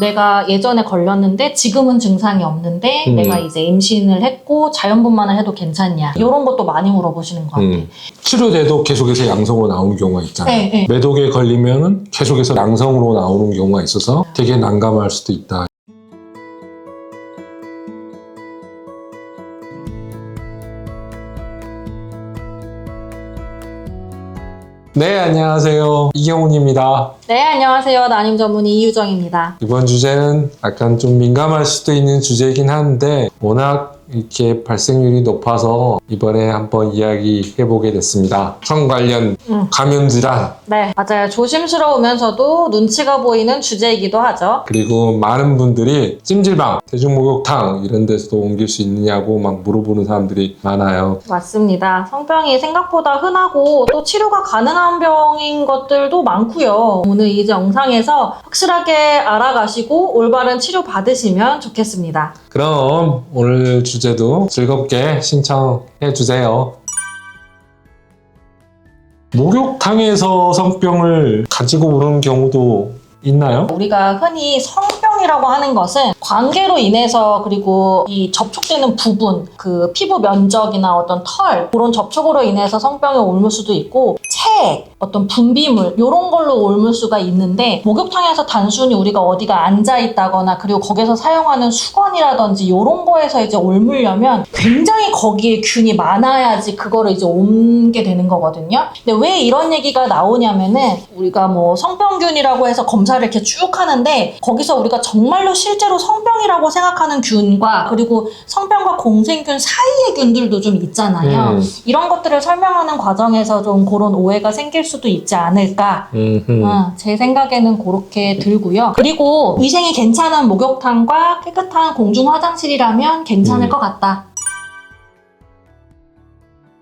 내가 예전에 걸렸는데 지금은 증상이 없는데 음. 내가 이제 임신을 했고 자연분만을 해도 괜찮냐 이런 것도 많이 물어보시는 것 같아요. 음. 치료돼도 계속해서 양성으로 나오는 경우가 있잖아요. 네, 네. 매독에 걸리면은 계속해서 양성으로 나오는 경우가 있어서 되게 난감할 수도 있다. 네, 안녕하세요. 이경훈입니다. 네, 안녕하세요. 난임 전문의 이유정입니다. 이번 주제는 약간 좀 민감할 수도 있는 주제이긴 한데 워낙 이렇게 발생률이 높아서 이번에 한번 이야기해보게 됐습니다. 성 관련 음. 감염 질환 네, 맞아요. 조심스러우면서도 눈치가 보이는 주제이기도 하죠. 그리고 많은 분들이 찜질방, 대중목욕탕 이런 데서도 옮길 수 있느냐고 막 물어보는 사람들이 많아요. 맞습니다. 성병이 생각보다 흔하고 또 치료가 가능한 병인 것들도 많고요. 오늘 이 영상에서 확실하게 알아가시고 올바른 치료 받으시면 좋겠습니다. 그럼 오늘 주제도 즐겁게 신청해 주세요. 목욕탕에서 성병을 가지고 오는 경우도 있나요? 우리가 흔히 성병 이라고 하는 것은 관계로 인해서 그리고 이 접촉되는 부분, 그 피부 면적이나 어떤 털 그런 접촉으로 인해서 성병이 옮을 수도 있고 체, 어떤 분비물 이런 걸로 옮을 수가 있는데 목욕탕에서 단순히 우리가 어디가 앉아 있다거나 그리고 거기서 사용하는 수건이라든지 이런 거에서 이제 옮으려면 굉장히 거기에 균이 많아야지 그거를 이제 옮게 되는 거거든요. 근데 왜 이런 얘기가 나오냐면은 우리가 뭐 성병균이라고 해서 검사를 이렇게 쭉 하는데 거기서 우리가 정말로 실제로 성병이라고 생각하는 균과 그리고 성병과 공생균 사이의 균들도 좀 있잖아요. 음. 이런 것들을 설명하는 과정에서 좀 그런 오해가 생길 수도 있지 않을까. 어, 제 생각에는 그렇게 들고요. 그리고 위생이 괜찮은 목욕탕과 깨끗한 공중 화장실이라면 괜찮을 음. 것 같다.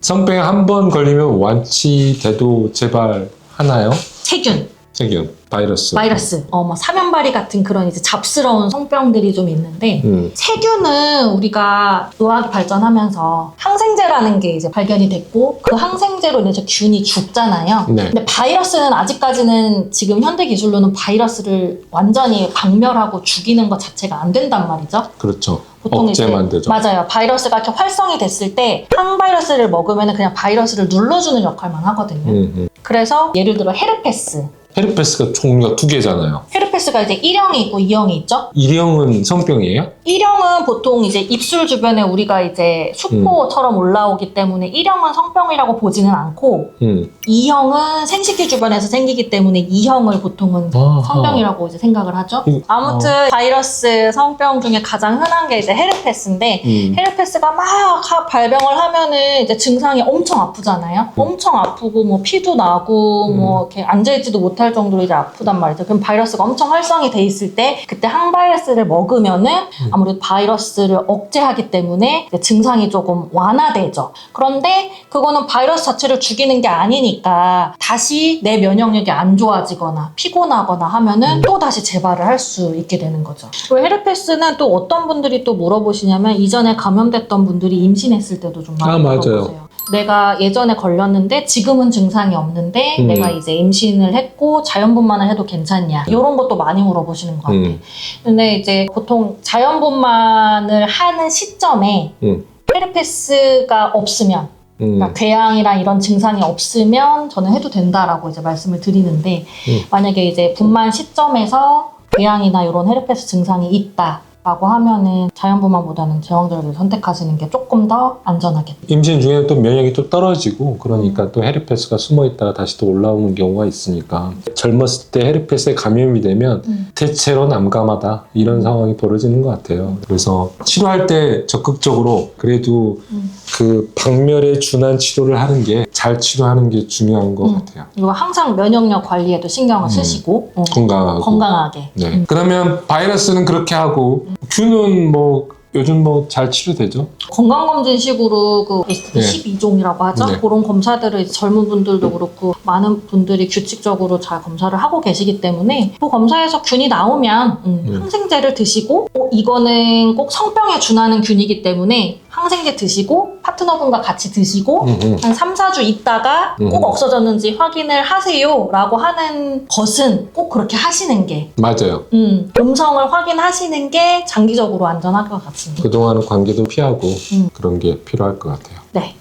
성병에 한 번 걸리면 완치돼도 재발하나요? 세균, 세균, 바이러스. 바이러스, 어, 뭐 사면발이 같은 그런 이제 잡스러운 성병들이 좀 있는데 음. 세균은 우리가 의학이 발전하면서 항생제라는 게 이제 발견이 됐고 그 항생제로 인해서 균이 죽잖아요. 네. 근데 바이러스는 아직까지는 지금 현대 기술로는 바이러스를 완전히 박멸하고 죽이는 것 자체가 안 된단 말이죠. 그렇죠. 보통 이제 억제만 되죠. 맞아요. 바이러스가 이렇게 활성이 됐을 때 항바이러스를 먹으면 그냥 바이러스를 눌러주는 역할만 하거든요. 음, 음. 그래서 예를 들어 헤르페스. 헤르페스가 종류가 두 개잖아요. 헤르페스가 이제 1형이 있고 2형이 있죠. 일형은 성병이에요? 1형은 보통 이제 입술 주변에 우리가 이제 수포처럼 올라오기 때문에 1형은 성병이라고 보지는 않고 음. 2형은 생식기 주변에서 생기기 때문에 2형을 보통은 아하. 성병이라고 이제 생각을 하죠. 이- 아무튼 바이러스 성병 중에 가장 흔한 게 이제 헤르페스인데 음. 헤르페스가 막 하- 발병을 하면은 이제 증상이 엄청 아프잖아요. 엄청 아프고 뭐 피도 나고 음. 뭐 이렇게 앉아 있지도 못할 정도로 이제 아프단 말이죠. 그럼 바이러스가 엄청 활성이 돼 있을 때 그때 항바이러스를 먹으면은 음. 아무래도 바이러스를 억제하기 때문에 증상이 조금 완화되죠. 그런데 그거는 바이러스 자체를 죽이는 게 아니니까 다시 내 면역력이 안 좋아지거나 피곤하거나 하면은 음. 또 다시 재발을 할 수 있게 되는 거죠. 그 헤르페스는 또 어떤 분들이 또 물어보시냐면 이전에 감염됐던 분들이 임신했을 때도 좀 많이 아, 맞아요. 물어보세요. 내가 예전에 걸렸는데 지금은 증상이 없는데 음. 내가 이제 임신을 했고 자연분만을 해도 괜찮냐 이런 것도 많이 물어보시는 것 같아요. 음. 근데 이제 보통 자연분만을 하는 시점에 음. 헤르페스가 없으면 음. 그러니까 괴양이랑 이런 증상이 없으면 저는 해도 된다라고 이제 말씀을 드리는데 음. 만약에 이제 분만 시점에서 괴양이나 이런 헤르페스 증상이 있다 라고 하면은 자연분만보다는 제왕절개를 선택하시는 게 조금 더 안전하겠다. 임신 중에 또 면역이 또 떨어지고 그러니까 또 헤르페스가 숨어 있다가 다시 또 올라오는 경우가 있으니까 젊었을 때 헤르페스에 감염이 되면 음. 대체로 남감하다 이런 상황이 벌어지는 것 같아요. 그래서 치료할 때 적극적으로 그래도 음. 그 박멸에 준한 치료를 하는 게 잘 치료하는 게 중요한 것 음. 같아요. 그리고 항상 면역력 관리에도 신경을 음. 쓰시고 어, 건강하고. 건강하게. 네. 음. 그러면 바이러스는 그렇게 하고 균은 뭐 요즘 뭐 잘 치료되죠? 건강검진식으로 그 베스트 네. 12종이라고 하죠. 네. 그런 검사들을 이제 젊은 분들도 그렇고 많은 분들이 규칙적으로 잘 검사를 하고 계시기 때문에 그 검사에서 균이 나오면 음, 음. 항생제를 드시고 어, 이거는 꼭 성병에 준하는 균이기 때문에 항생제 드시고 파트너분과 같이 드시고 음, 음. 한 3, 4주 있다가 음. 꼭 없어졌는지 확인을 하세요 라고 하는 것은 꼭 그렇게 하시는 게 맞아요. 음, 음성을 확인하시는 게 장기적으로 안전할 것 같습니다. 그동안은 관계도 피하고 음. 그런 게 필요할 것 같아요. 네.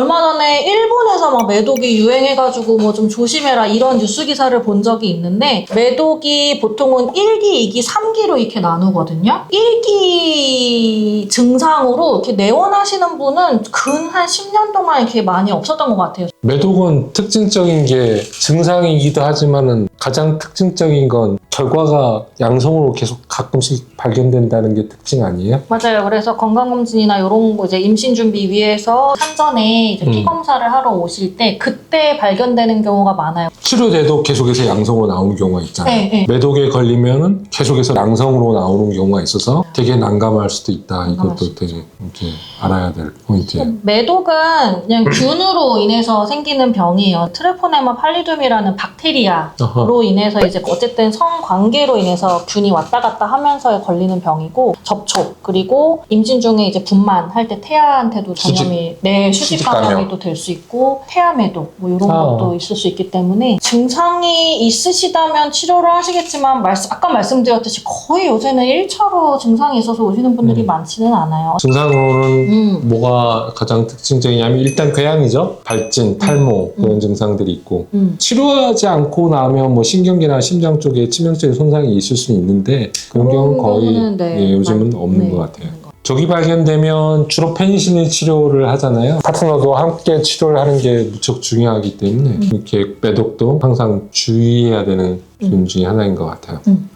얼마 전에 일본에서 막 매독이 유행해가지고 뭐 좀 조심해라 이런 뉴스 기사를 본 적이 있는데 매독이 보통은 1기, 2기, 3기로 이렇게 나누거든요. 1기 증상으로 이렇게 내원하시는 분은 근 한 10년 동안 이렇게 많이 없었던 것 같아요. 매독은 특징적인 게 증상이기도 하지만은 가장 특징적인 건 결과가 양성으로 계속 가끔씩 발견된다는 게 특징 아니에요? 맞아요. 그래서 건강검진이나 이런 거 이제 임신 준비 위해서 산전에 이제 피 음. 검사를 하러 오실 때 그때 발견되는 경우가 많아요. 치료돼도 계속해서 양성으로 나오는 경우가 있잖아요. 네, 네. 매독에 걸리면은 계속해서 양성으로 나오는 경우가 있어서 되게 난감할 수도 있다. 이것도 되게 이제 알아야 될 포인트예요. 매독은 그냥 균으로 인해서 생기는 병이에요. 트레포네마 팔리둠이라는 박테리아로 어허. 인해서 이제 어쨌든 성관계로 인해서 균이 왔다 갔다 하면서 걸리는 병이고 접촉 그리고 임신 중에 이제 분만 할 때 태아한테도 수직. 전염이 네 수직 수직 감염. 감염이 또될수 있고 매독 뭐 이런 아. 것도 있을 수 있기 때문에 증상이 있으시다면 치료를 하시겠지만 말씀, 아까 말씀드렸듯이 거의 요새는 1차로 증상이 있어서 오시는 분들이 음. 많지는 않아요. 증상으로는 음. 뭐가 가장 특징적이냐면 일단 궤양이죠. 발진, 탈모 그런 증상들이 있고 음. 치료하지 않고 나면 뭐 신경계나 심장 쪽에 치명적인 손상이 있을 수 있는데 그런 경우는 거의 네, 예, 요즘은 많- 없는 네, 것 같아요. 조기 발견되면 주로 페니실린 치료를 하잖아요. 파트너도 함께 치료를 하는 게 무척 중요하기 때문에 음. 이렇게 매독도 항상 주의해야 되는 균 중에 하나인 것 같아요. 음.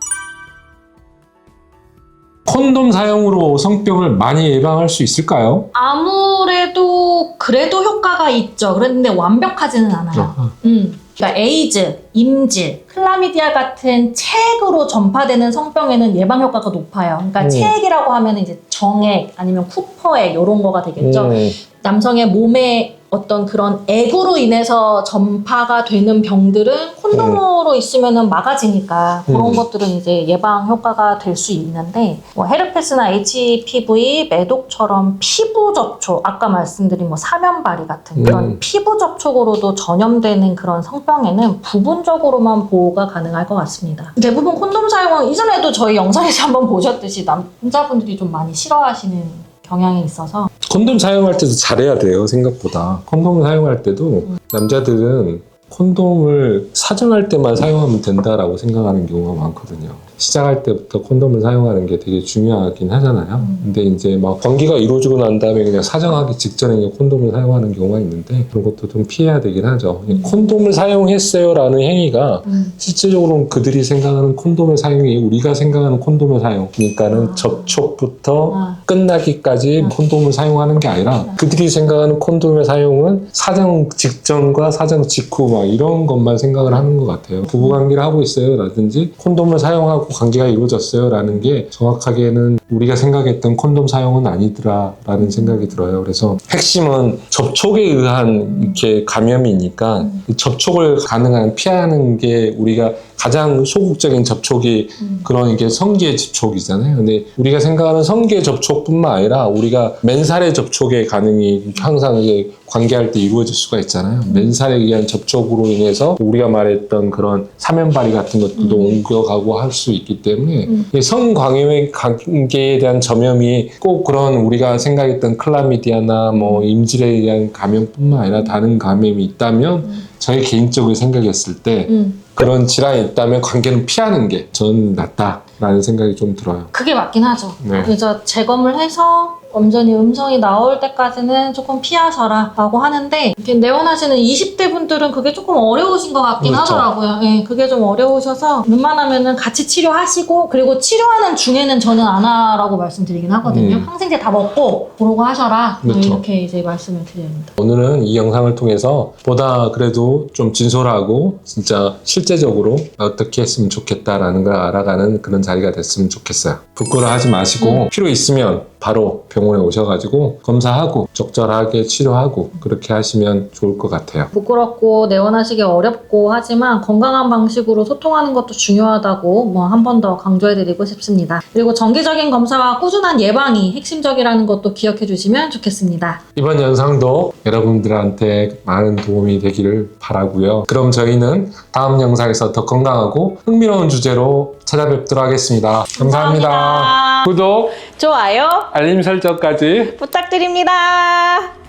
콘돔 사용으로 성병을 많이 예방할 수 있을까요? 아무래도 그래도 효과가 있죠. 그런데 완벽하지는 않아요. 아하. 음. 그러니까 에이즈, 임질, 클라미디아 같은 체액으로 전파되는 성병에는 예방 효과가 높아요. 그러니까 음. 체액이라고 하면 이제 정액 아니면 쿠퍼액 이런 거가 되겠죠. 음. 남성의 몸에 어떤 그런 액으로 인해서 전파가 되는 병들은 콘돔으로 있으면은 막아지니까 그런 음. 것들은 이제 예방 효과가 될 수 있는데 뭐 헤르페스나 HPV, 매독처럼 피부 접촉, 아까 말씀드린 뭐 사면발이 같은 그런 음. 피부 접촉으로도 전염되는 그런 성병에는 부분적으로만 보호가 가능할 것 같습니다. 대부분 콘돔 사용은 이전에도 저희 영상에서 한번 보셨듯이 남자분들이 좀 많이 싫어하시는 경향이 있어서 콘돔 사용할 때도 잘해야 돼요 생각보다. 콘돔 사용할 때도 남자들은 콘돔을 사정할 때만 사용하면 된다라고 생각하는 경우가 많거든요 시작할 때부터 콘돔을 사용하는 게 되게 중요하긴 하잖아요 근데 이제 막 관계가 이루어지고 난 다음에 그냥 사정하기 직전에 콘돔을 사용하는 경우가 있는데 그런 것도 좀 피해야 되긴 하죠 콘돔을 사용했어요라는 행위가 실제적으로는 그들이 생각하는 콘돔의 사용이 우리가 생각하는 콘돔의 사용 그러니까는 아. 접촉부터 아. 끝나기까지 음. 콘돔을 사용하는 게 아니라 그들이 생각하는 콘돔의 사용은 사정 직전과 사정 직후 막 이런 것만 생각을 하는 것 같아요. 부부관계를 하고 있어요 라든지 콘돔을 사용하고 관계가 이루어졌어요 라는 게 정확하게는 우리가 생각했던 콘돔 사용은 아니더라 라는 생각이 들어요. 그래서 핵심은 접촉에 의한 이렇게 감염이니까 이 접촉을 가능한 피하는 게 우리가 가장 소극적인 접촉이 음. 그런 이게 성기의 접촉이잖아요. 근데 우리가 생각하는 성기의 접촉뿐만 아니라 우리가 맨살의 접촉의 가능이 항상 이게 관계할 때 이루어질 수가 있잖아요. 맨살에 의한 접촉으로 인해서 우리가 말했던 그런 사면발이 같은 것들도 옮겨가고 할 수 있기 때문에 음. 이 성관계 관계에 대한 전염이 꼭 그런 우리가 생각했던 클라미디아나 뭐 임질에 의한 감염뿐만 아니라 다른 감염이 있다면 저희 개인적으로 생각했을 때 음. 그런 질환이 있다면 관계는 피하는 게 저는 낫다라는 생각이 좀 들어요. 그게 맞긴 하죠. 네. 그래서 재검을 해서 완전히 음성이 나올 때까지는 조금 피하셔라 라고 하는데 이렇게 내원하시는 20대 분들은 그게 조금 어려우신 것 같긴 그렇죠. 하더라고요. 예, 그게 좀 어려우셔서 웬만하면은 같이 치료하시고 그리고 치료하는 중에는 저는 안 하라고 말씀드리긴 하거든요. 음. 항생제 다 먹고 보러고 하셔라 뭐 그렇죠. 이렇게 이제 말씀을 드립니다. 오늘은 이 영상을 통해서 보다 그래도 좀 진솔하고 진짜 실제적으로 어떻게 했으면 좋겠다라는 걸 알아가는 그런 자리가 됐으면 좋겠어요. 부끄러워하지 마시고 필요 있으면 바로 병원에 오셔가지고 검사하고 적절하게 치료하고 그렇게 하시면 좋을 것 같아요. 부끄럽고 내원하시기 어렵고 하지만 건강한 방식으로 소통하는 것도 중요하다고 뭐 한 번 더 강조해드리고 싶습니다. 그리고 정기적인 검사와 꾸준한 예방이 핵심적이라는 것도 기억해 주시면 좋겠습니다. 이번 영상도 여러분들한테 많은 도움이 되기를 바라고요. 그럼 저희는 다음 영상에서 더 건강하고 흥미로운 주제로 찾아뵙도록 하겠습니다 감사합니다. 감사합니다. 구독, 좋아요 알림 설정까지 부탁드립니다.